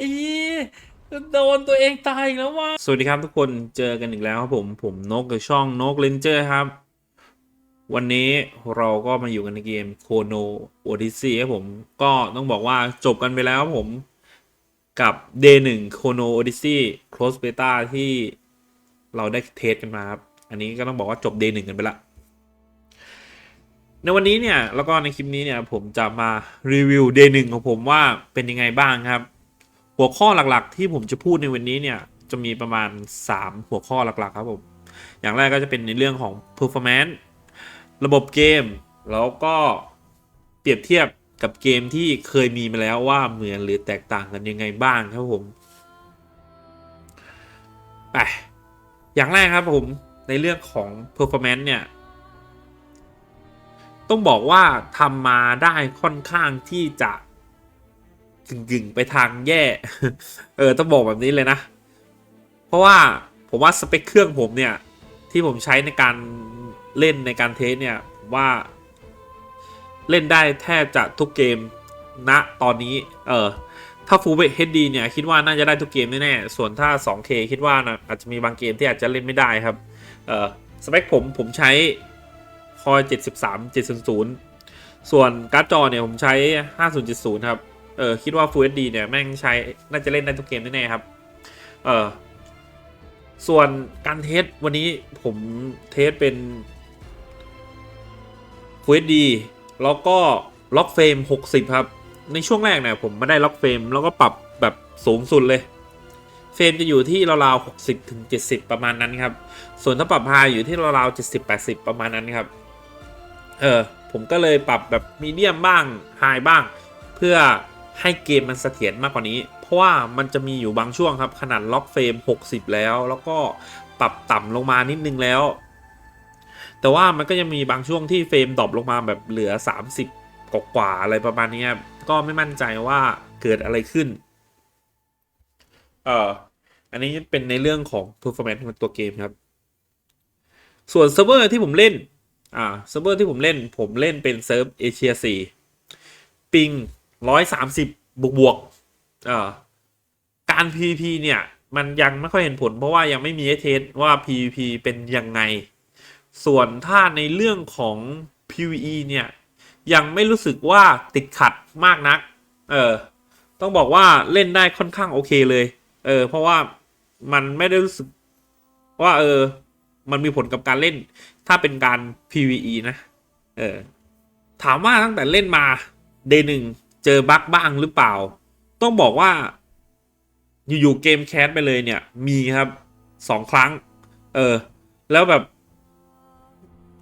อีโดนตัวเองตายอีกแล้วว่ะสวัสดีครับทุกคนเจอกันอีกแล้วครับผมผมนกกับช่องนกเลนเจอร์ครับ วันนี้เราก็มาอยู่กันในเกมโคโนโอดิซีครับผมก็ต้องบอกว่าจบกันไปแล้วครับผมกับ Day 1 Chrono Odyssey Close Beta ที่เราได้เทสกันมาครับ อันนี้ก็ต้องบอกว่าจบ Day 1 กันไปละ ในวันนี้เนี่ย แล้วก็ในคลิปนี้เนี่ย ผมจะมารีวิว Day 1 ของผมว่าเป็นยังไงบ้างครับ หัวข้อหลักๆ ที่ผมจะพูดในวันนี้เนี่ยจะมีประมาณ 3 หัวข้อหลักๆ ครับผม อย่างแรกก็จะเป็นในเรื่องของ performance ระบบเกม แล้วก็เปรียบเทียบกับเกมที่เคยมีมาแล้วว่าเหมือนหรือแตกต่างกันยังไงบ้างครับผมไปอย่างแรกครับผมในเรื่องของ performance เนี่ย ต้องบอกว่าทำมาได้ค่อนข้างที่จะ กึ่งๆ ไปทางแย่ เออต้องบอกแบบนี้เลยนะ เพราะว่าผมว่าสเปคเครื่องผมเนี่ย ที่ผมใช้ในการเล่นในการเทสเนี่ยผมว่า เล่นได้แทบจะทุกเกมณตอนนี้ เออถ้า Full HD เนี่ย คิดว่าน่าจะได้ทุกเกมแน่ๆส่วนถ้า 2K คิดว่านะอาจจะมีบางเกมที่อาจจะเล่นไม่ได้ครับ เออสเปคผมผมใช้ Core 73 700 ส่วนการ์ดจอเนี่ย ผมใช้ 5070 ครับ เออคิดว่า Full HD เนี่ยแม่งใช้น่าจะเล่นได้ทุกเกมแน่ๆครับ เออส่วนการเทสวันนี้ผมเทสเป็น Full HD แล้วก็ล็อกเฟรม60 ครับ ในช่วงแรกเนี่ยผมไม่ได้ล็อกเฟรมแล้วก็ปรับแบบสูงสุดเลยเฟรมจะอยู่ที่ราวๆ60ถึง70 ประมาณนั้นครับ ส่วนถ้าปรับไฮอยู่ที่ราวๆ70 80 ประมาณนั้นครับ เออ ผมก็เลยปรับแบบมีเดียมบ้างไฮบ้าง เพื่อ ให้เกมมันเสถียรมากกว่านี้ เพราะว่ามันจะมีอยู่บางช่วงครับ ขนาดล็อกเฟรม 60 แล้ว แล้วก็ปรับต่ำลงมานิดนึงแล้ว แต่ว่ามันก็ยังมีบางช่วงที่เฟรมดรอปลงมาแบบเหลือ 30กว่าอะไรประมาณนี้ก็ไม่มั่นใจว่าเกิดอะไรขึ้น เอ่อ อันนี้เป็นในเรื่องของ performance ของตัวเกมครับ ส่วนเซิร์ฟเวอร์ที่ผมเล่น อ่า เซิร์ฟเวอร์ที่ผมเล่น ผมเล่นเป็นเซิร์ฟเอเชีย4ปิง 130บบวกบวกเอ่อการ PVP เนี่ย มันยังไม่ค่อยเห็นผล เพราะว่ายังไม่มีเทสว่า PVP เป็นยังไง ส่วนถ้าในเรื่องของ PVE เนี่ย ยังไม่รู้สึกว่าติดขัดมากนัก เออ ต้องบอกว่าเล่นได้ค่อนข้างโอเคเลย เออ เพราะว่ามันไม่ได้รู้สึกว่า เออ มันมีผลกับการเล่น ถ้าเป็นการ PVE นะ เออ ถามว่าตั้งแต่เล่นมา day หนึ่ง เจอบั๊กบ้างหรือเปล่า ต้องบอกว่า อยู่ๆเกมแคสไปเลยเนี่ย มีครับสองครั้ง เออ แล้วแบบ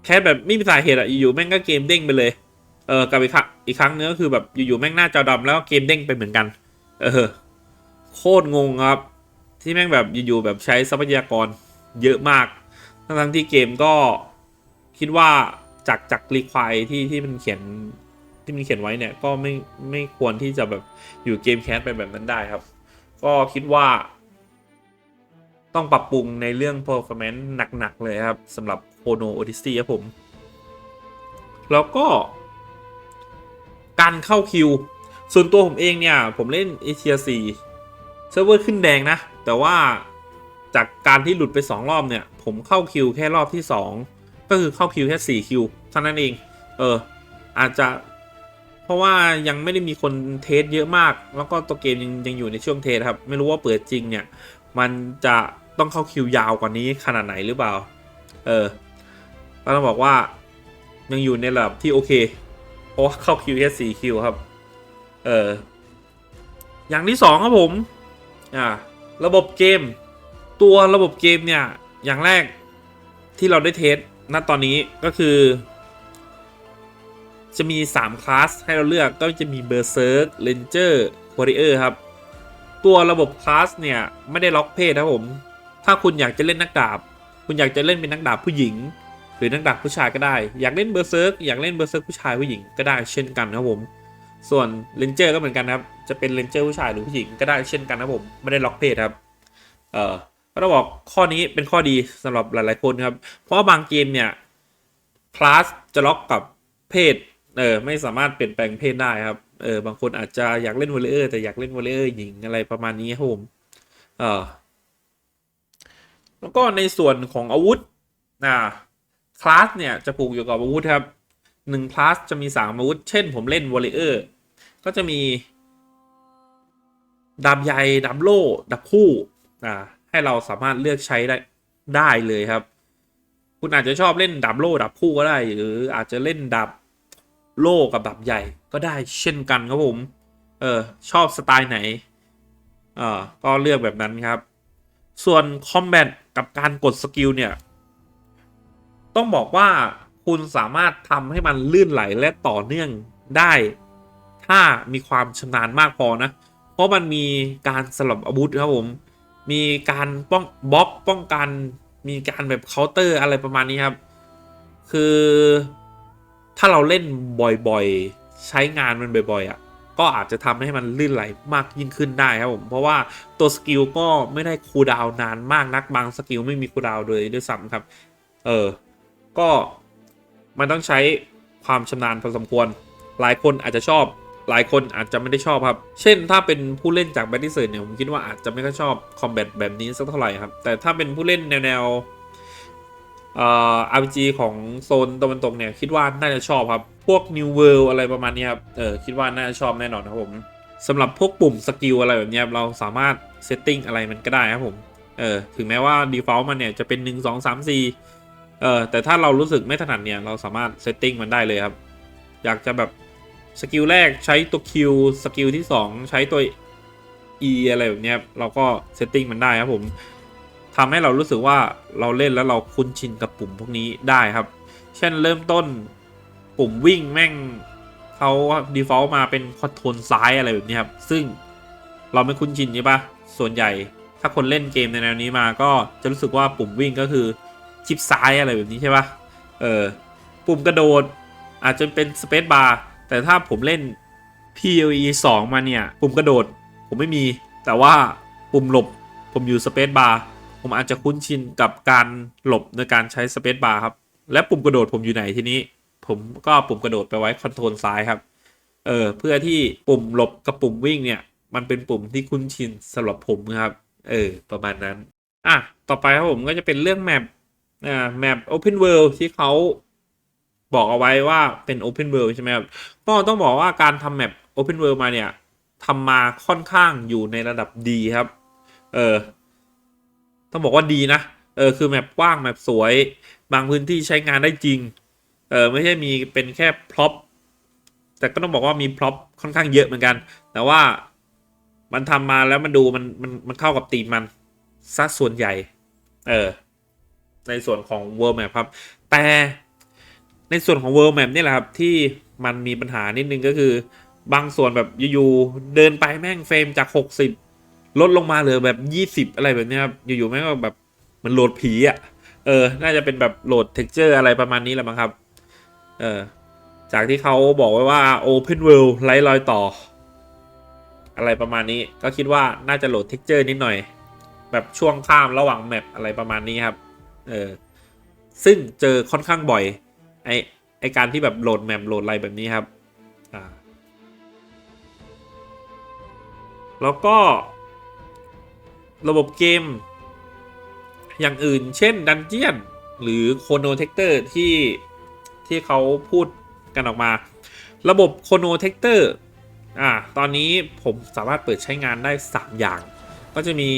แคสแบบไม่มีสาเหตุอะอยู่ๆแม่งก็เกมเด้งไปเลย เออกับอีกครั้งอีกครั้งนึงก็คือแบบอยู่ๆแม่งหน้าจอดำแล้วเกมเด้งไปเหมือนกัน เออ โคตรงงครับ ที่แม่งแบบอยู่ๆแบบใช้ทรัพยากรเยอะมาก ทั้งๆที่เกมก็คิดว่าจากจากรีควายที่ที่มันเขียน ที่มันเขียนไว้เนี่ยก็ไม่ไม่ควรที่จะแบบอยู่เกมแคสไปแบบนั้นได้ครับ ก็คิดว่า ต้องปรับปรุงในเรื่อง performance หนัก ๆ เลยครับสำหรับ Chrono Odyssey ครับผม แล้วก็ การเข้าคิว ส่วนตัวผมเองเนี่ย ผมเล่นเอเชีย4เซิร์ฟเวอร์ขึ้นแดงนะ แต่ว่าจากการที่หลุดไป 2 รอบเนี่ย ผมเข้าคิวแค่รอบที่ 2 ก็คือเข้าคิวแค่ 4 คิวเท่านั้นเอง เออ อาจจะ เพราะว่ายังไม่ได้มีคนเทสเยอะมาก แล้วก็ตัวเกมยังยังอยู่ในช่วงเทสครับ ไม่รู้ว่าเปิดจริงเนี่ย มันจะต้องเข้าคิวยาวกว่านี้ขนาดไหนหรือเปล่า เออก็ต้องบอกว่ายังอยู่ในระดับที่โอเค เพราะเข้าคิวแค่สี่คิวครับ เออ อย่างที่สองครับผม อ่า ระบบเกม ตัวระบบเกมเนี่ย อย่างแรกที่เราได้เทสณตอนนี้ก็คือ จะมี 3 คลาสให้เราเลือกก็จะมี Berserk Ranger Warrior ครับ ตัวระบบคลาสเนี่ย ไม่ได้ล็อกเพศครับผม ถ้าคุณอยากจะเล่นนักดาบ คุณอยากจะเล่นเป็นนักดาบผู้หญิง หรือนักดาบผู้ชายก็ได้ อยากเล่นเบอร์เซิร์กอยากเล่นเบอร์เซิร์กผู้ชายผู้หญิงก็ได้เช่นกันครับผม ส่วนเลนเจอร์ก็เหมือนกันครับ จะเป็นเลนเจอร์ผู้ชายหรือผู้หญิงก็ได้เช่นกันครับผม ไม่ได้ล็อกเพศครับ เออก็ต้องบอกข้อนี้เป็นข้อดีสำหรับหลาย ๆ คนครับ เพราะว่าบางเกมเนี่ยคลาสจะล็อกกับเพศ เออไม่สามารถเปลี่ยนแปลงเพศได้ครับ เออบางคนอาจจะอยากเล่นวอลเลเยอร์แต่อยากเล่นวอลเลเยอร์หญิงอะไรประมาณนี้ครับผมเออแล้วก็ในส่วนของอาวุธนะคลาสเนี่ยจะผูกอยู่กับอาวุธครับหนึ่งคลาสจะมีสามอาวุธ เช่นผมเล่นวอลเลเยอร์ก็จะมีดาบใหญ่ดาบโล่ดาบคู่อ่าให้เราสามารถเลือกใช้ได้ได้เลยครับ คุณอาจจะชอบเล่นดาบโล่ดาบคู่ก็ได้ หรืออาจจะเล่นดาบ โล่กับดาบใหญ่ก็ได้เช่นกันครับผม เออชอบสไตล์ไหน เออก็เลือกแบบนั้นครับ ส่วนคอมแบทกับการกดสกิลเนี่ย ต้องบอกว่าคุณสามารถทำให้มันลื่นไหลและต่อเนื่องได้ ถ้ามีความชำนาญมากพอนะ เพราะมันมีการสลับอาวุธครับผม มีการป้องบล็อกป้องกัน มีการแบบเคาน์เตอร์อะไรประมาณนี้ครับ คือ ถ้าเราเล่นบ่อยๆ ใช้งานมันบ่อยๆอะก็อาจจะทำให้มันลื่นไหลมากยิ่งขึ้นได้ครับผมเพราะว่าตัวสกิลก็ไม่ได้คูดาวนานมากนักบางสกิลไม่มีคูดาวเลยด้วยซ้ำครับ เออ ก็มันต้องใช้ความชำนาญพอสมควร หลายคนอาจจะชอบ หลายคนอาจจะไม่ได้ชอบครับ เช่นถ้าเป็นผู้เล่นจากแบททิเซอร์เนี่ยผมคิดว่าอาจจะไม่ค่อยชอบคอมแบทแบบนี้สักเท่าไหร่ครับ แต่ถ้าเป็นผู้เล่นแนวแนวๆ เอ่อ RPG ของโซนตะวันตกเนี่ยคิดว่าน่าจะชอบครับ พวก New World อะไรประมาณนี้ครับ เออคิดว่าน่าจะชอบแน่นอนครับผมสำหรับพวกปุ่มสกิลอะไรแบบนี้เราสามารถเซตติ้งอะไรมันก็ได้ครับผม เออถึงแม้ว่า default มันเนี่ยจะเป็น 1 2 3 4 เออแต่ถ้าเรารู้สึกไม่ถนัดเนี่ยเราสามารถเซตติ้งมันได้เลยครับ อยากจะแบบสกิลแรกใช้ตัว Q สกิลที่ 2 ใช้ตัว E อะไรแบบนี้เราก็เซตติ้งมันได้ครับผม ทำให้เรารู้สึกว่าเราเล่นแล้วเราคุ้นชินกับปุ่มพวกนี้ได้ครับ เช่นเริ่มต้นปุ่มวิ่งแม่งเขา default มาเป็นคอนโทรลซ้ายอะไรแบบนี้ครับ ซึ่งเราไม่คุ้นชินใช่ปะส่วนใหญ่ถ้าคนเล่นเกมในแนวนี้มาก็จะรู้สึกว่าปุ่มวิ่งก็คือชิปซ้ายอะไรแบบนี้ใช่ปะเออปุ่มกระโดดอาจจะเป็นสเปซบาร์แต่ถ้าผมเล่น PoE 2 มาเนี่ย ปุ่มกระโดดผมไม่มี แต่ว่าปุ่มหลบผมอยู่สเปซบาร์ ผมอาจจะคุ้นชินกับการหลบในการใช้สเปซบาร์ครับ และปุ่มกระโดดผมอยู่ไหนทีนี้ ผมก็ปุ่มกระโดดไปไว้คอนโทรลซ้ายครับ เออเพื่อที่ปุ่มหลบกับปุ่มวิ่งเนี่ย มันเป็นปุ่มที่คุ้นชินสำหรับผมนะครับ เออ ประมาณนั้น อะ ต่อไปครับผมก็จะเป็นเรื่องแมปอ่าแมป Open World ที่เขาบอกเอาไว้ว่าเป็น Open World ใช่ไหมครับ ก็ต้องบอกว่าการทำแมป Open World มาเนี่ยทำมาค่อนข้างอยู่ในระดับดีครับ เออ ต้องบอกว่าดีนะ เออคือแมปกว้างแมปสวย บางพื้นที่ใช้งานได้จริง เออไม่ใช่มีเป็นแค่พร็อพแต่ก็ต้องบอกว่ามีพร็อพค่อนข้างเยอะเหมือนกัน แต่ว่ามันทำมาแล้วมันดูมันมันมันเข้ากับตีมมันซะส่วนใหญ่ เออ ในส่วนของ World Map ครับ แต่ในส่วนของ World Map นี่แหละครับ ที่มันมีปัญหานิดนึงก็คือบางส่วนแบบอยู่ๆเดินไปแม่งเฟรมจาก 60 ลดลงมาเหลือแบบ 20 อะไรแบบนี้ครับอยู่ๆแม่งก็แบบมันโหลดผีอะ่ะเออ น่าจะเป็นแบบโหลด texture อะไรประมาณนี้แหละมั้งครับ เออ จากที่เขาบอกไว้ว่า Open World ไร้รอยต่อ อะไรประมาณนี้ ก็คิดว่าน่าจะโหลด texture นิดหน่อย แบบช่วงข้ามระหว่างแมปอะไรประมาณนี้ครับ เออ ซึ่งเจอค่อนข้างบ่อย ไอไอการที่แบบโหลดแมปโหลดอะไรแบบนี้ครับ อ่า แล้วก็ ระบบเกม อย่างอื่น เช่นดันเจียน หรือโคโนเทคเตอร์ที่ที่เขาพูดกันออกมา ระบบโคโนเทคเตอร์อ่าตอนนี้ผมสามารถเปิดใช้งานได้ 3 อย่าง ก็จะมี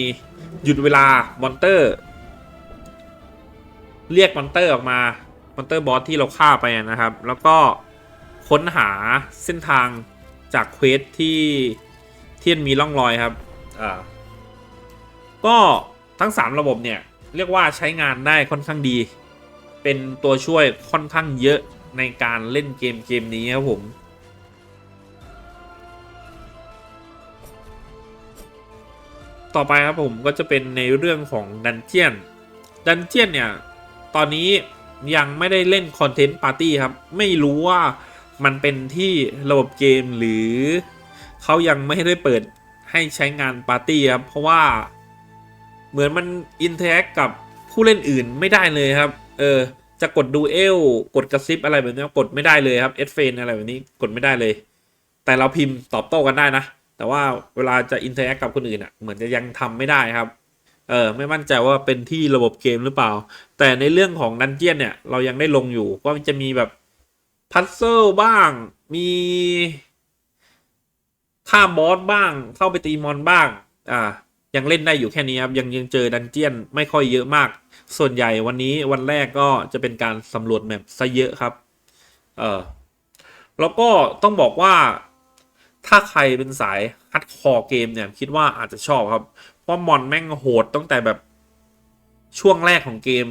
หยุดเวลามอนเตอร์ เรียกมอนเตอร์ออกมามอนเตอร์บอสที่เราฆ่าไปนะครับ แล้วก็ค้นหาเส้นทางจากเควสที่ที่มันมีร่องรอยครับอ่า ก็ทั้ง 3 ระบบเนี่ยเรียกว่าใช้งานได้ค่อนข้างดี เป็นตัวช่วยค่อนข้างเยอะในการเล่นเกมเกมนี้ครับผม ต่อไปครับผมก็จะเป็นในเรื่องของดันเจียน ดันเจียนเนี่ย ตอนนี้ยังไม่ได้เล่นคอนเทนต์ปาร์ตี้ครับ ไม่รู้ว่ามันเป็นที่ระบบเกมหรือเขายังไม่ได้เปิดให้ใช้งานปาร์ตี้ครับ เพราะว่า เหมือนมันอินเทอร์แอคกับผู้เล่นอื่นไม่ได้เลยครับ เออ จะกดดูเอลกดกระซิบอะไรแบบนี้กดไม่ได้เลยครับเอสเฟนอะไรแบบนี้กดไม่ได้เลย แต่เราพิมพ์ตอบโต้กันได้นะ แต่ว่าเวลาจะอินเทอร์แอคกับคนอื่นอะ เหมือนจะยังทำไม่ได้ครับ เออ ไม่มั่นใจว่าเป็นที่ระบบเกมหรือเปล่า แต่ในเรื่องของดันเจียนเนี่ย เรายังได้ลงอยู่ว่าจะมีแบบพัซเซิลบ้าง มีฆ่าบอสบ้าง เข้าไปตีมอนบ้าง อ่า ยังเล่นได้อยู่แค่นี้ครับ ยังยังเจอดันเจียนไม่ค่อยเยอะมาก ส่วนใหญ่วันนี้วันแรกก็จะเป็นการสำรวจแมปซะเยอะครับ เออแล้วก็ต้องบอกว่าถ้าใครเป็นสายฮัดคอร์เกมเนี่ยคิดว่าอาจจะชอบครับ เพราะมอนแม่งโหดตั้งแต่แบบช่วงแรกของเกม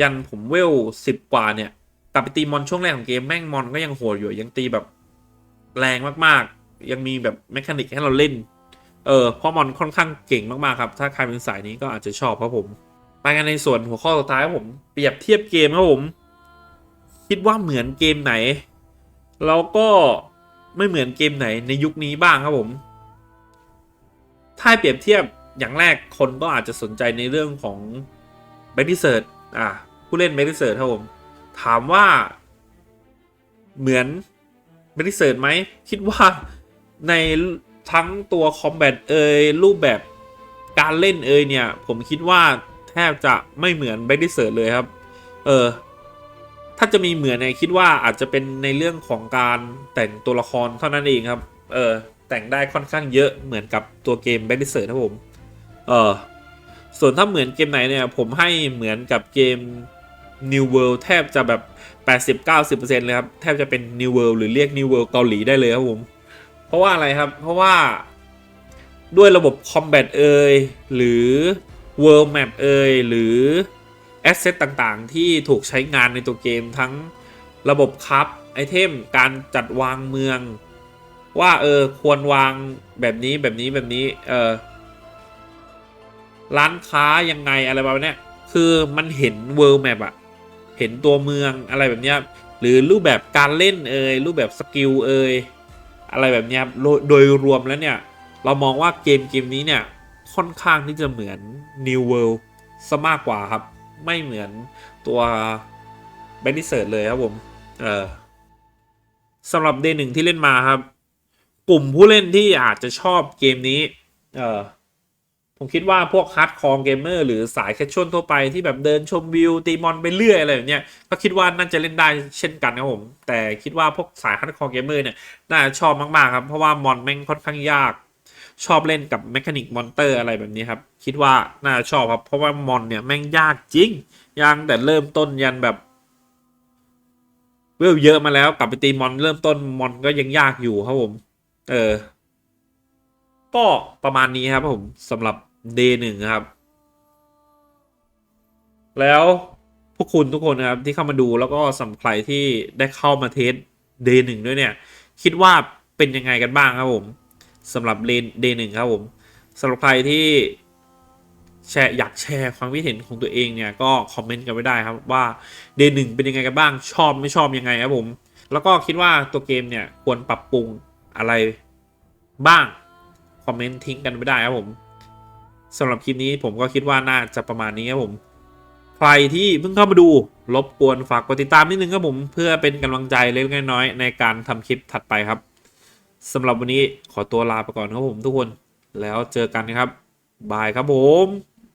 ยันผมเวลสิบกว่าเนี่ยกลับไปตีมอนช่วงแรกของเกมแม่งมอนก็ยังโหดอยู่ยังตีแบบแรงมากๆ ยังมีแบบแมคานิกให้เราเล่น เออเพราะมอนค่อนข้างเก่งมากๆครับ ถ้าใครเป็นสายนี้ก็อาจจะชอบครับผมไปกันในส่วนหัวข้อสุดท้ายครับผม เปรียบเทียบเกมครับผม คิดว่าเหมือนเกมไหน แล้วก็ไม่เหมือนเกมไหนในยุคนี้บ้างครับผม ถ้าเปรียบเทียบอย่างแรกคนก็อาจจะสนใจในเรื่องของ b a t t l e s e a r c h อะผู้เล่น b a t t l e s e a r c h ครับผม ถามว่า เหมือน b a t t l e s e a r c h ไหมคิดว่าใน ทั้งตัวคอมแบทเอยรูปแบบการเล่นเอยเนี่ย ผมคิดว่าแทบจะไม่เหมือน b a t t l e s e a r c h เลยครับ เออ ถ้าจะมีเหมือนเนี่ยคิดว่าอาจจะเป็นในเรื่องของการแต่งตัวละครเท่านั้นเองครับ เออ แต่งได้ค่อนข้างเยอะเหมือนกับตัวเกม b a t t l e s e a r c h ครับผม เออ ส่วนถ้าเหมือนเกมไหนเนี่ย ผมให้เหมือนกับเกม New World แทบจะแบบ 80-90%เลยครับ แทบจะเป็น New World หรือเรียก New World เกาหลีได้เลยครับผม เพราะว่าอะไรครับ เพราะว่าด้วยระบบ Combat เอยหรือ World Map เอยหรือ Asset ต่างๆ ที่ถูกใช้งานในตัวเกมทั้งระบบครับไอเทมการจัดวางเมือง ว่าเออควรวางแบบนี้แบบนี้แบบนี้เออร้านค้ายังไงอะไรแบบเนี้ยคือมันเห็นเวิร์ d แมปอะเห็นตัวเมืองอะไรแบบเนี้ยหรือรูปแบบการเล่นเอ่ยรูปแบบสกิลเอ่ย อะไรแบบนี้ครับโดยโดยรวมแล้วเนี่ย เรามองว่าเกมเกมนี้เนี่ยค่อนข้างที่จะเหมือน New World ซะมากกว่าครับ ไม่เหมือนตัว Beni s e r เลยครับผมเออสำหรับ D 1ที่เล่นมาครับ กลุ่มผู้เล่นที่อาจจะชอบเกมนี้ เออ ผมคิดว่าพวกฮาร์ดคอร์เกมเมอร์หรือสายแคชชวลทั่วไปที่แบบเดินชมวิวตีมอนไปเรื่อยอะไรแบบเนี้ยก็คิดว่าน่าจะเล่นได้เช่นกันครับผม แต่คิดว่าพวกสายฮาร์ดคอร์เกมเมอร์เนี่ยน่าจะชอบมากๆครับ เพราะว่ามอนแม่งค่อนข้างยาก ชอบเล่นกับแมคานิกมอนเตอร์อะไรแบบนี้ครับ คิดว่าน่าจะชอบครับเพราะว่ามอนเนี่ยแม่งยากจริงยากแต่เริ่มต้นยันแบบเวลเยอะมาแล้วกลับไปตีมอนเริ่มต้นมอนก็ยังยากอยู่ครับผม เออ ก็ประมาณนี้ครับผมสำหรับ day หนึ่งครับ แล้วพวกคุณทุกคนนะครับที่เข้ามาดูแล้วก็สำหรับใครที่ได้เข้ามาเทส day หนึ่งด้วยเนี่ย คิดว่าเป็นยังไงกันบ้างครับผมสำหรับ day หนึ่งครับผมสำหรับใครที่แชร์อยากแชร์ความคิดเห็นของตัวเองเนี่ยก็คอมเมนต์กันไว้ได้ครับว่า day หนึ่งเป็นยังไงกันบ้างชอบไม่ชอบยังไงครับผม แล้วก็คิดว่าตัวเกมเนี่ยควรปรับปรุงอะไรบ้าง คอมเมนต์ทิ้งกันไม่ได้ครับผม สำหรับคลิปนี้ผมก็คิดว่าน่าจะประมาณนี้ครับผม ใครที่เพิ่งเข้ามาดูรบกวนฝากกดติดตามนิดนึงครับผมเพื่อเป็นกำลังใจเล็กน้อยในการทำคลิปถัดไปครับสำหรับวันนี้ขอตัวลาไปก่อนครับผมทุกคนแล้วเจอกันครับบายครับผม